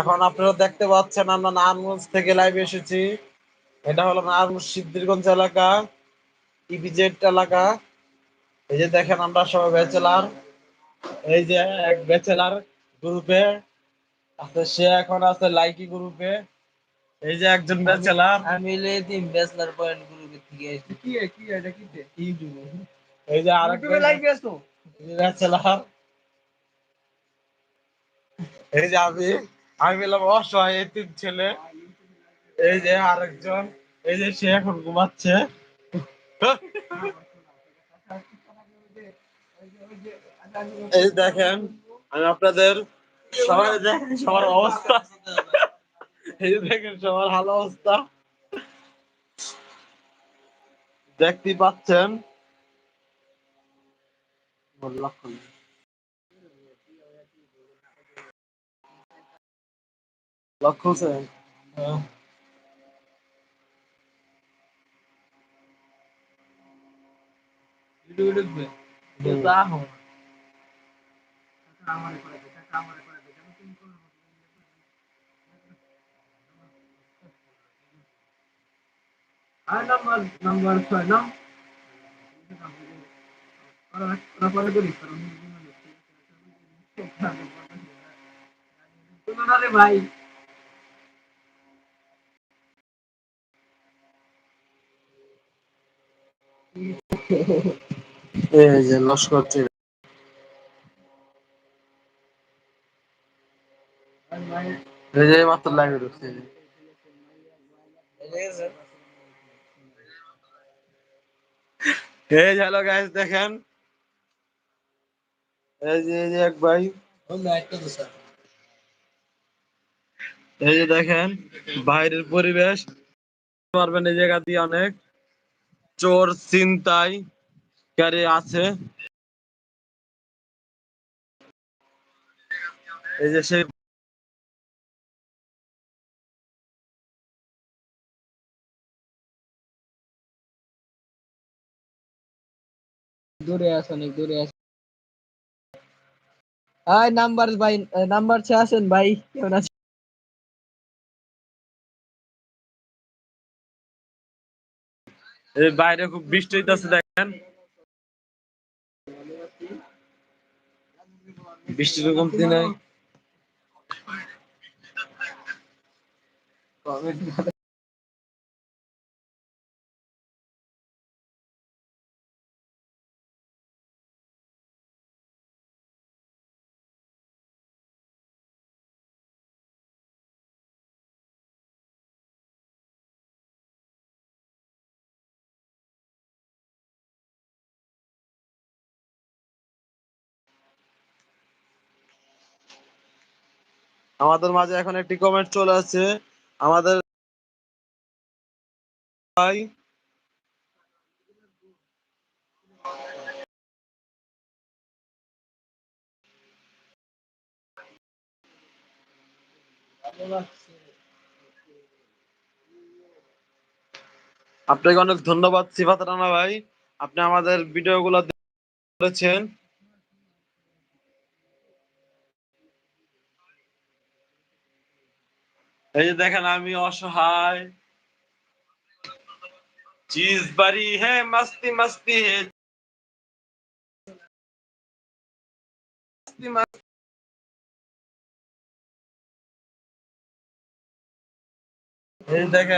এখন আপনারা দেখতে পাচ্ছেন আমরা নারায়ণগঞ্জ থেকে লাইভ এসেছি। এটা হলো নারায়ণগঞ্জ সিদ্ধিরগঞ্জ এলাকা ইপিজেড এলাকা। এই যে দেখেন আমরা সবাই ব্যাচেলার। এই যে এক ব্যাচেলার গ্রুপে আছে সে এখন আছে লাইকি গ্রুপে এই যে একজন ব্যাচেলার। আমি লেদিন ব্যাচলার পয়েন্ট গ্রুপে থেকে এসেছি কি কি এটা কি এই যে আরেক ইউটিউবে লাইভ আছো? ব্যাচেলার। এই যে আমি আমি বললাম, অসহায়, এই তিন ছেলে। এই যে আরেকজন, এই যে সে এখন ঘুমাচ্ছে। এই দেখেন, আমি আপনাদের সবাই দেখেন সবার অবস্থা। এই দেখেন, সবার ভালো অবস্থা। দেখতে পাচ্ছেন। লক্ষণ লক্ষ্য স্যার ইউটিউবে ঢুকবে তা হো আমারে করে দে টাকা আমারে করে দে কেন তুমি কোন আর নাম্বার নাম্বার ছয় নাম পরে করি রে ভাই এই যে লস্কর ছিল এই হ্যালো গাইস দেখেন। এই যে এই যে এই যে দেখেন, বাইরের পরিবেশ। পারবেন এই জায়গা দিয়ে অনেক। চোর চিন্তাই কারে আছে। এই যে সেই দূরে আছে অনেক দূরে আছে আই নাম্বার ভাই, নাম্বার ছে আছেন ভাই, কেমন আছেন? বাইরে খুব বৃষ্টি হইতেছে দেখেন। বৃষ্টির কমতি নাই। আমাদের মাঝে এখন একটি কমেন্ট চলে আসছে। আমাদের ভাই, আপনাকে অনেক ধন্যবাদ সিফাত রানা ভাই। আপনি আমাদের ভিডিওগুলো করেছেন এই যে দেখেন, আমি অসহায়। চিজ বাড়ি হে, মস্তি মস্তি হে। মস্তি মস্তি। এই যে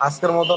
আজকের মতো